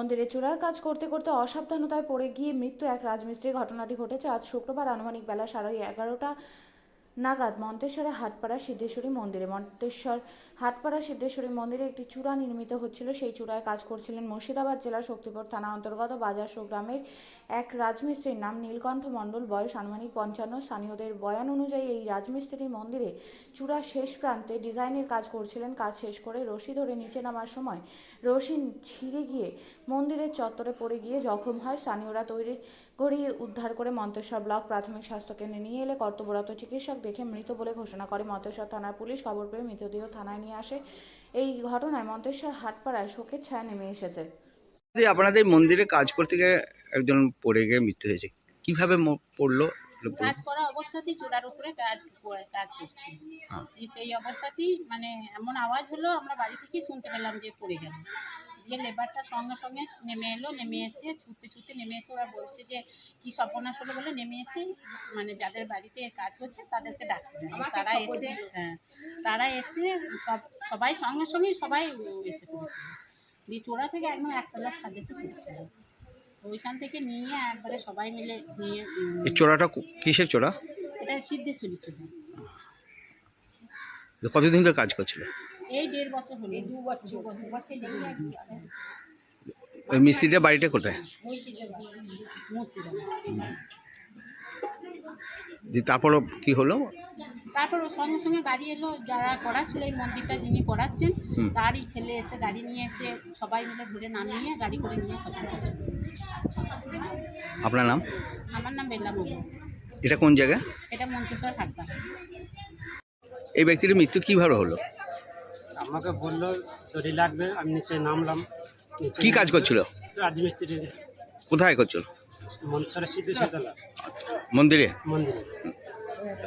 মন্দিরে চূড়ার কাজ করতে করতে অসাবধানতায় পড়ে গিয়ে মৃত্যু এক রাজমিস্ত্রির ঘটনাটি ঘটেছে। আজ শুক্রবার আনুমানিক বেলা সাড়ে এগারোটা নাগাদ মন্তেশ্বরে হাটপাড়া সিদ্ধেশ্বরী মন্দিরে। মন্তেশ্বর হাটপাড়া সিদ্ধেশ্বরী মন্দিরে একটি চূড়া নির্মিত হচ্ছিল। সেই চূড়ায় কাজ করছিলেন মুর্শিদাবাদ জেলার শক্তিপুর থানা অন্তর্গত বাজারশো গ্রামের এক রাজমিস্ত্রির নাম নীলকণ্ঠ মণ্ডল। বয়স আনুমানিক পঞ্চান্ন। স্থানীয়দের বয়ান অনুযায়ী এই রাজমিস্ত্রি মন্দিরে চূড়ার শেষ প্রান্তে ডিজাইনের কাজ করছিলেন। কাজ শেষ করে রশি ধরে নিচে নামার সময় রশি ছিঁড়ে গিয়ে মন্দিরের চত্বরে পড়ে গিয়ে জখম হয়। স্থানীয়রা তৈরি গড়িয়ে উদ্ধার করে মন্তেশ্বর ব্লক প্রাথমিক স্বাস্থ্যকেন্দ্রে নিয়ে এলে কর্তব্যরত চিকিৎসক দেখে মৃত বলে ঘোষণা করে মন্তেশ্বর থানার পুলিশ। খবর পেয়ে মৃতদেহ থানায় নিয়ে আসে। এই ঘটনায় মন্তেশ্বর হাটপাড়ায় শোকের ছায়া নেমে এসেছে। আপনাদের মন্দিরে কাজ করতে গিয়ে একজন পড়ে গিয়ে মৃত্যু হয়েছে। কীভাবে পড়ল? কাজ করা অবস্থাতেই চূড়ার উপরে কাজ করে- কাজ করছি। হ্যাঁ। সেই অবস্থাতেই মানে এমন আওয়াজ হলো আমরা বাড়ি থেকেই শুনতে পেলাম যে পড়ে গেল। দিয়ে লেবারটা সঙ্গে সঙ্গে নেমে এলো নেমে এসে ছুটতে ছুটতে নেমে এসে ওরা বলছে যে কি সর্বনাশ হলো বলে নেমে এসে মানে যাদের বাড়িতে কাজ হচ্ছে তাদেরকে ডাকতে হবে। তারা এসে হ্যাঁ তারা এসে সব সবাই সঙ্গে সঙ্গেই সবাই এসে পড়েছিল। দিয়ে চূড়া থেকে একদম একতলা ছাদেতে পড়ছিল। ওইখান থেকে নিয়ে একবারে সবাই মিলে নিয়ে চোরাটা কিসের চোরা? এটা সিদ্ধেশ্বরী চূড়া কতদিন ধরে কাজ করছিল? এই দেড় বছর হলো। দু বছর ওই মিস্ত্রিটা বাড়িটা কোথায়? যে তারপর কি হলো? তারপর ওর সঙ্গে সঙ্গে গাড়ি এলো যারা করাচ্ছিল এই মন্দিরটা যিনি করাচ্ছেন হুম। তারই ছেলে এসে গাড়ি নিয়ে এসে সবাই মিলে ধরে নামিয়ে গাড়ি করে নিয়ে হসপিটাল আপনার নাম? আমার নাম মন্ডল এটা কোন জায়গায় এটা মন্তেশ্বর হাটটা এই ব্যক্তির মৃত্যু কীভাবে হলো? আমাকে বলল দড়ি লাগবে আমি নিচে নামলাম। নিচে কি কাজ করছিল? রাজমিস্ত্রি। কোথায় করছিল? মনসরে সিদ্ধেশ্বরতলা মন্দিরে? মন্দিরে।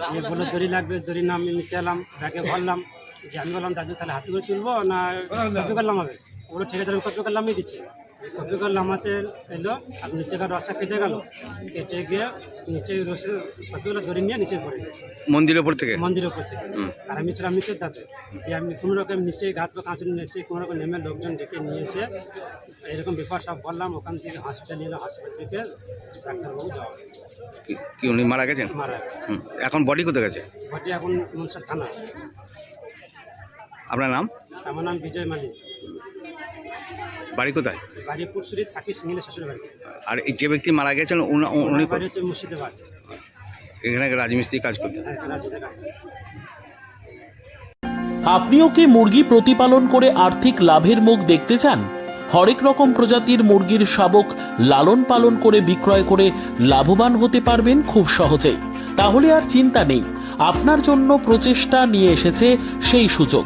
আমি বলল দড়ি লাগবে দড়ি নাম নিচে এলাম ব্যাগে ভরলাম। যে আমি বললাম দাদু তাহলে হাতে করে তুলবো না কপি করলাম হবে? ওগুলো ঠিক আছে আমি কপি করলামই দিচ্ছি। করলাম হাতে এলো আর নিচে রসা কেটে গেল। কেটে গিয়ে নিচে রসে কপিগুলো ধরে নিয়ে নিচে পড়ে গেল। মন্দিরের উপর থেকে? মন্দিরের উপর থেকে। আর আমি ছিলাম নিচের ধাপে দিয়ে আমি কোনো রকম নিচে ঘাট বা কাঁচুর নিচে কোনো রকম নেমে লোকজন ডেকে নিয়ে এসে এরকম ব্যাপার সব বললাম। ওখান থেকে হসপিটাল নিলাম হসপিটাল থেকে ডাক্তারবাবু যাওয়া। কি- উনি মারা গেছেন? মারা। এখন বডি কোথায় গেছে? বডি এখন মনসা থানা। আপনার নাম? আমার নাম বিজয় মালিক। বাড়ি কোথায়? বাড়ি পুরসুরি থাকি সিঙ্গিলে শ্বশুর বাড়ি। আর এই যে ব্যক্তি মারা গেছেন উনি উনি বাড়ি হচ্ছে মুর্শিদাবাদ। এখানে রাজমিস্ত্রি কাজ করতেন। হ্যাঁ, রাজ্যতে কাজ করে। আপনিও কি মুরগি প্রতিপালন করে আর্থিক লাভের মুখ দেখতে চান? হরেক রকম প্রজাতির মুরগির শাবক লালন পালন করে বিক্রয় করে লাভবান হতে পারবেন খুব সহজেই। তাহলে আর চিন্তা নেই আপনার জন্য প্রচেষ্টা নিয়ে এসেছে সেই সুযোগ।